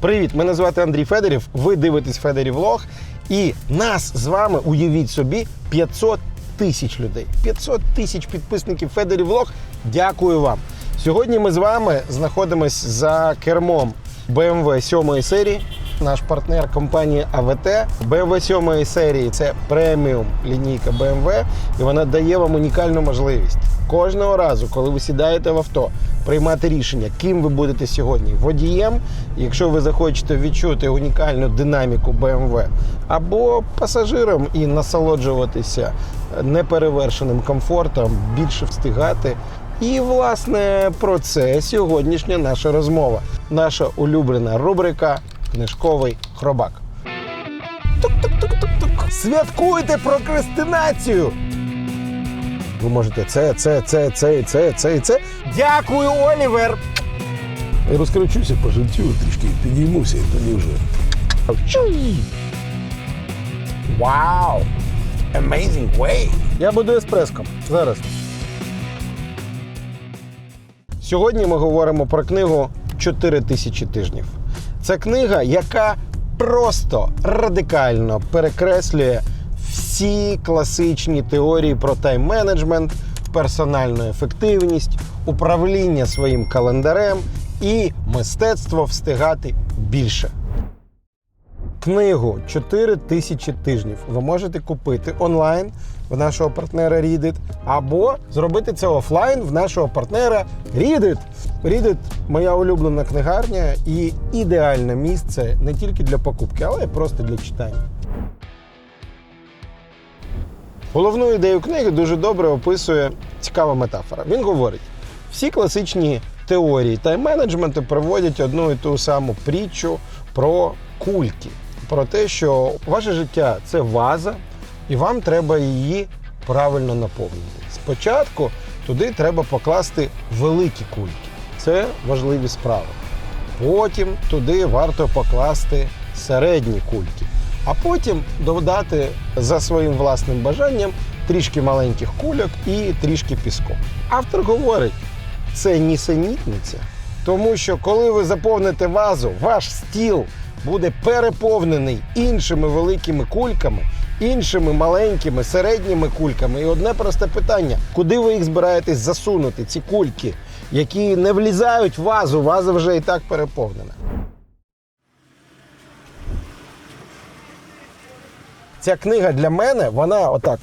Привіт! Мене звати Андрій Федорів. Ви дивитесь Федорів Влог. І нас з вами, уявіть собі, 500 тисяч людей. 500 тисяч підписників Федорів Влог. Дякую вам. Сьогодні ми з вами знаходимось за кермом BMW 7 серії. Наш партнер компанія АВТ. BMW 7 серії це преміум лінійка BMW, і вона дає вам унікальну можливість кожного разу, коли ви сідаєте в авто, приймати рішення, ким ви будете сьогодні водієм, якщо ви захочете відчути унікальну динаміку BMW, або пасажиром і насолоджуватися неперевершеним комфортом, більше встигати. І, власне, про це сьогоднішня наша розмова. Наша улюблена рубрика Книжковий хробак. Тук-тук-тук-тук-тук. Святкуйте прокрастинацію! Ви можете це, це, це, це, це, це і це. Дякую, Олівер! Я розкручуся по життю, трішки підіймуся і тоді вже. Вау! Amazing way! Я буду еспреском. Зараз. Сьогодні ми говоримо про книгу «4 тисячі тижнів. Це книга, яка просто радикально перекреслює всі класичні теорії про тайм-менеджмент, персональну ефективність, управління своїм календарем і мистецтво встигати більше. Книгу «4 тисячі тижнів ви можете купити онлайн в нашого партнера Reddit, або зробити це офлайн в нашого партнера Reddit. Reddit – моя улюблена книгарня і ідеальне місце не тільки для покупки, але й просто для читання. Головну ідею книги дуже добре описує цікава метафора. Він говорить: всі класичні теорії тайм-менеджменту приводять одну і ту саму притчу про кульки, про те, що ваше життя це ваза, і вам треба її правильно наповнити. Спочатку туди треба покласти великі кульки. Це важливі справи. Потім туди варто покласти середні кульки, а потім додати за своїм власним бажанням трішки маленьких кульок і трішки піску. Автор говорить, це нісенітниця, тому що коли ви заповните вазу, ваш стіл буде переповнений іншими великими кульками, іншими маленькими середніми кульками. І одне просте питання: куди ви їх збираєтесь засунути? Ці кульки, які не влізають в вазу, ваза вже і так переповнена. Ця книга для мене, вона отак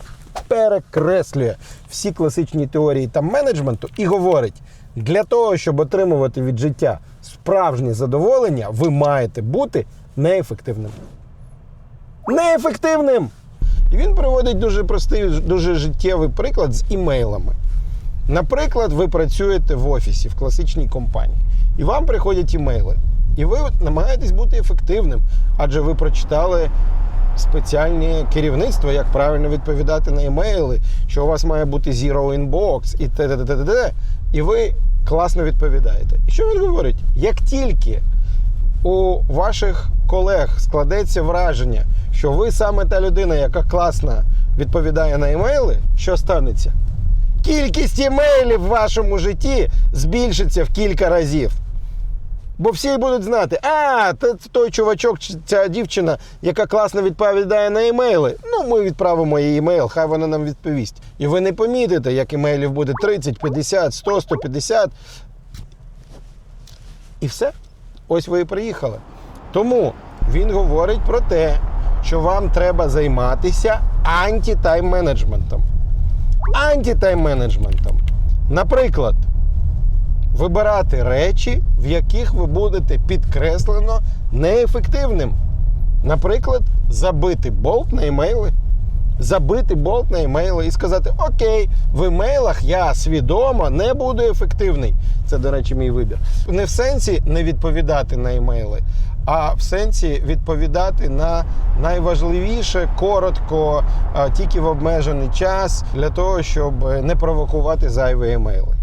перекреслює всі класичні теорії там менеджменту і говорить: для того, щоб отримувати від життя справжнє задоволення, ви маєте бути неефективним. Неефективним! І він приводить дуже простий, дуже життєвий приклад з імейлами. Наприклад, ви працюєте в офісі в класичній компанії, і вам приходять імейли. І ви намагаєтесь бути ефективним, адже ви прочитали спеціальні керівництва, як правильно відповідати на імейли, що у вас має бути zero inbox і т.д. І ви класно відповідаєте. І що він говорить? Як тільки у ваших колег складеться враження, що ви саме та людина, яка класно відповідає на імейли, що станеться? Кількість імейлів в вашому житті збільшиться в кілька разів. Бо всі будуть знати, а, це той чувачок, ця дівчина, яка класно відповідає на імейли. Ну, ми відправимо їй імейл, хай вона нам відповість. І ви не помітите, як імейлів буде 30, 50, 100, 150. І все. Ось ви і приїхали. Тому він говорить про те, що вам треба займатися антитайм-менеджментом. Антитайм-менеджментом. Наприклад, вибирати речі, в яких ви будете підкреслено неефективним. Наприклад, забити болт на імейли. Забити болт на імейли і сказати: Окей, в імейлах я свідомо не буду ефективний. Це, до речі, мій вибір. Не в сенсі не відповідати на імейли, а в сенсі відповідати на найважливіше коротко, тільки в обмежений час для того, щоб не провокувати зайві імейли.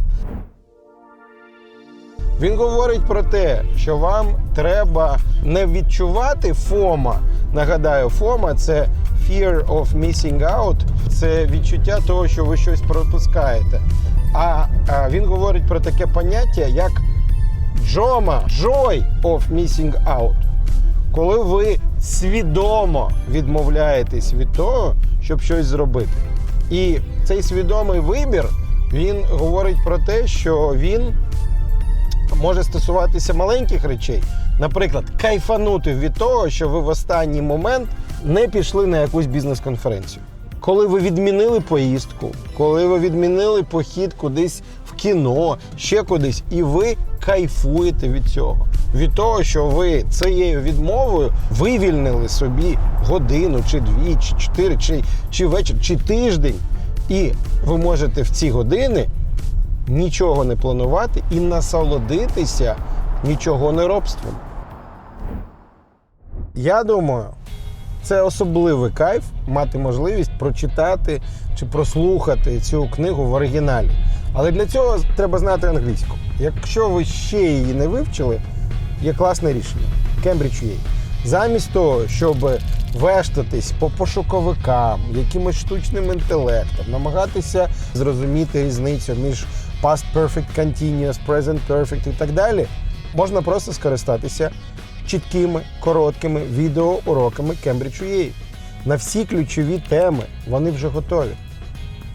Він говорить про те, що вам треба не відчувати ФОМа. Нагадаю, ФОМа це Fear of Missing Out, це відчуття того, що ви щось пропускаєте. А, а він говорить про таке поняття, як джома, joy of missing out. коли ви свідомо відмовляєтесь від того, щоб щось зробити. І цей свідомий вибір він говорить про те, що він може стосуватися маленьких речей. Наприклад, кайфанути від того, що ви в останній момент не пішли на якусь бізнес-конференцію. Коли ви відмінили поїздку, коли ви відмінили похід кудись в кіно, ще кудись, і ви кайфуєте від цього. Від того, що ви цією відмовою вивільнили собі годину, чи дві, чи чотири, чи, чи вечір, чи тиждень. І ви можете в ці години нічого не планувати і насолодитися нічого не робством. Я думаю, це особливий кайф мати можливість прочитати чи прослухати цю книгу в оригіналі. Але для цього треба знати англійську. Якщо ви ще її не вивчили, є класне рішення Cambridge UA. Замість того, щоб вештатись по пошуковикам, якимось штучним інтелектом, намагатися зрозуміти різницю між past perfect continuous, present perfect і так далі, можна просто скористатися чіткими, короткими відеоуроками Cambridge UA. На всі ключові теми вони вже готові.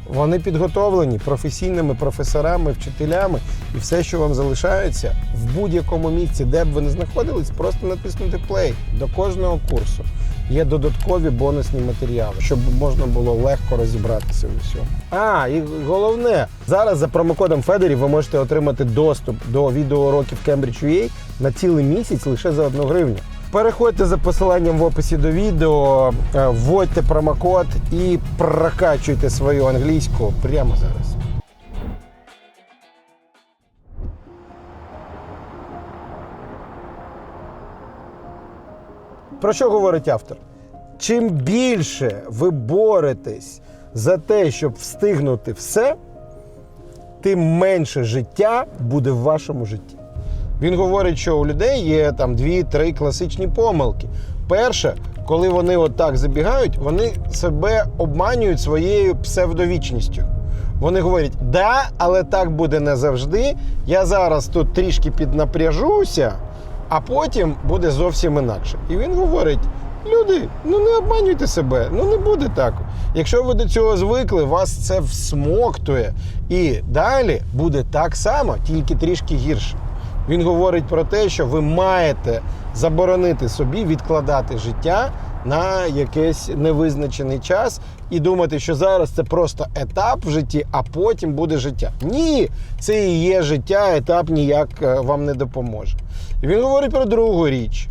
Вони підготовлені професійними професорами, вчителями, і все, що вам залишається в будь-якому місці, де б ви не знаходились, просто натиснути плей до кожного курсу. Є додаткові бонусні матеріали, щоб можна було легко розібратися у всьому. А, і головне, зараз за промокодом Федері ви можете отримати доступ до відеоуроків Cambridge UA на цілий місяць лише за одну гривню. Переходьте за посиланням в описі до відео, е, вводьте промокод і прокачуйте свою англійську прямо зараз. Про що говорить автор? Чим більше ви боретесь за те, щоб встигнути все, тим менше життя буде в вашому житті. Він говорить, що у людей є там дві-три класичні помилки. Перше, коли вони отак забігають, вони себе обманюють своєю псевдовічністю. Вони говорять, да, але так буде не завжди. Я зараз тут трішки піднапряжуся, а потім буде зовсім інакше. І він говорить: люди, ну не обманюйте себе, ну не буде так. Якщо ви до цього звикли, вас це всмоктує. І далі буде так само, тільки трішки гірше. Він говорить про те, що ви маєте заборонити собі відкладати життя на якийсь невизначений час і думати, що зараз це просто етап в житті, а потім буде життя. Ні, це і є життя, етап ніяк е, вам не допоможе. Він говорить про другу річ.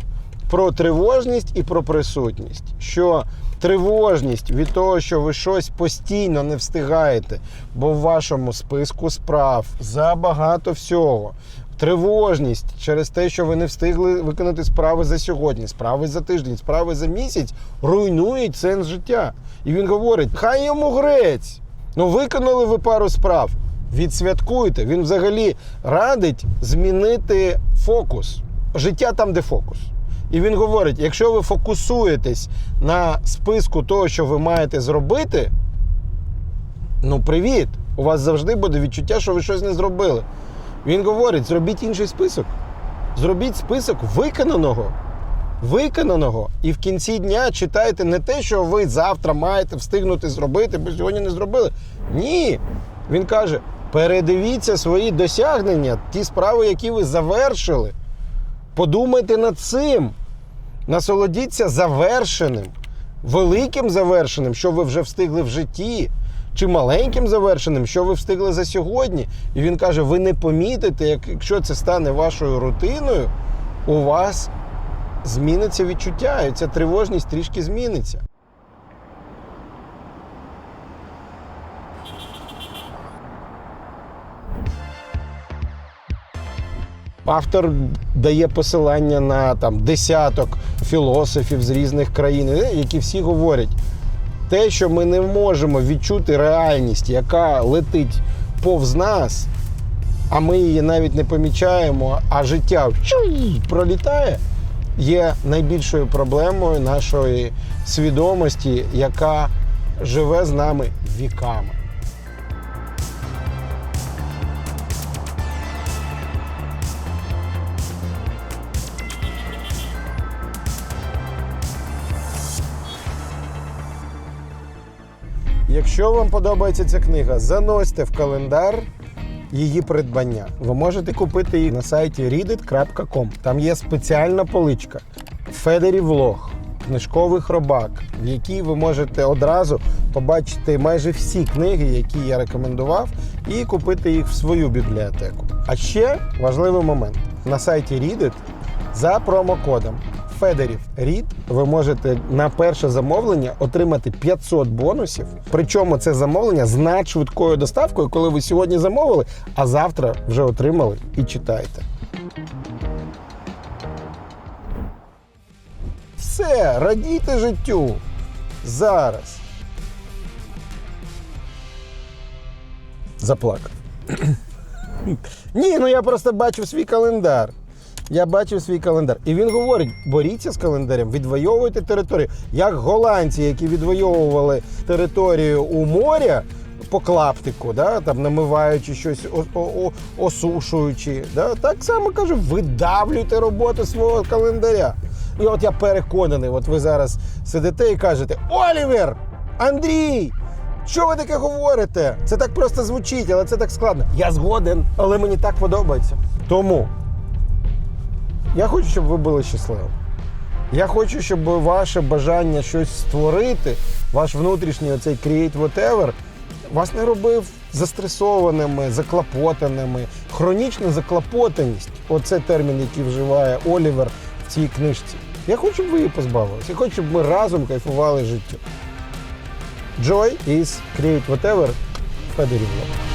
Про тривожність і про присутність. Що тривожність від того, що ви щось постійно не встигаєте, бо в вашому списку справ забагато всього. Тривожність через те, що ви не встигли виконати справи за сьогодні, справи за тиждень, справи за місяць, руйнують сенс життя. І він говорить: хай йому грець. Ну, виконали ви пару справ. Відсвяткуйте. Він взагалі радить змінити фокус. Життя там, де фокус. І він говорить: якщо ви фокусуєтесь на списку того, що ви маєте зробити, ну привіт! У вас завжди буде відчуття, що ви щось не зробили. Він говорить: зробіть інший список. Зробіть список виконаного. Виконаного. І в кінці дня читайте не те, що ви завтра маєте встигнути зробити, бо сьогодні не зробили. Ні. Він каже: передивіться свої досягнення, ті справи, які ви завершили. Подумайте над цим. Насолодіться завершеним, великим завершеним, що ви вже встигли в житті, чи маленьким завершеним, що ви встигли за сьогодні. І він каже: ви не помітите, якщо це стане вашою рутиною, у вас зміниться відчуття, і ця тривожність трішки зміниться. Автор дає посилання на там десяток філософів з різних країн, е, які всі говорять, те, що ми не можемо відчути реальність, яка летить повз нас, а ми її навіть не помічаємо, а життя пролітає, є найбільшою проблемою нашої свідомості, яка живе з нами віками. Якщо вам подобається ця книга, заносьте в календар її придбання. Ви можете купити її на сайті readit.com. Там є спеціальна поличка Федері Влог, книжковий хробак, в якій ви можете одразу побачити майже всі книги, які я рекомендував, і купити їх в свою бібліотеку. А ще важливий момент: на сайті Readit за промокодом Федерів Рід ви можете на перше замовлення отримати 500 бонусів. Причому це замовлення з надшвидкою доставкою, коли ви сьогодні замовили, а завтра вже отримали і читаєте. Все, радійте життю. Зараз. Заплакав. Ні, ну я просто бачив свій календар. Я бачив свій календар. І він говорить: боріться з календарем, відвоюйте територію. Як голландці, які відвоювали територію у моря по клаптику, да, там намиваючи щось, осушуючи. Да, так само каже, видавлюйте роботу свого календаря. І от я переконаний, от ви зараз сидите і кажете: Олівер! Андрій! Що ви таке говорите? Це так просто звучить, але це так складно. Я згоден, але мені так подобається. Тому я хочу, щоб ви були щасливі. Я хочу, щоб ваше бажання щось створити, ваш внутрішній оцей create whatever, вас не робив застресованими, заклопотаними. Хронічна заклопотаність оце термін, який вживає Олівер в цій книжці. Я хочу, щоб ви її позбавилися. Я хочу, щоб ми разом кайфували життю. Joy is create whatever Федорів.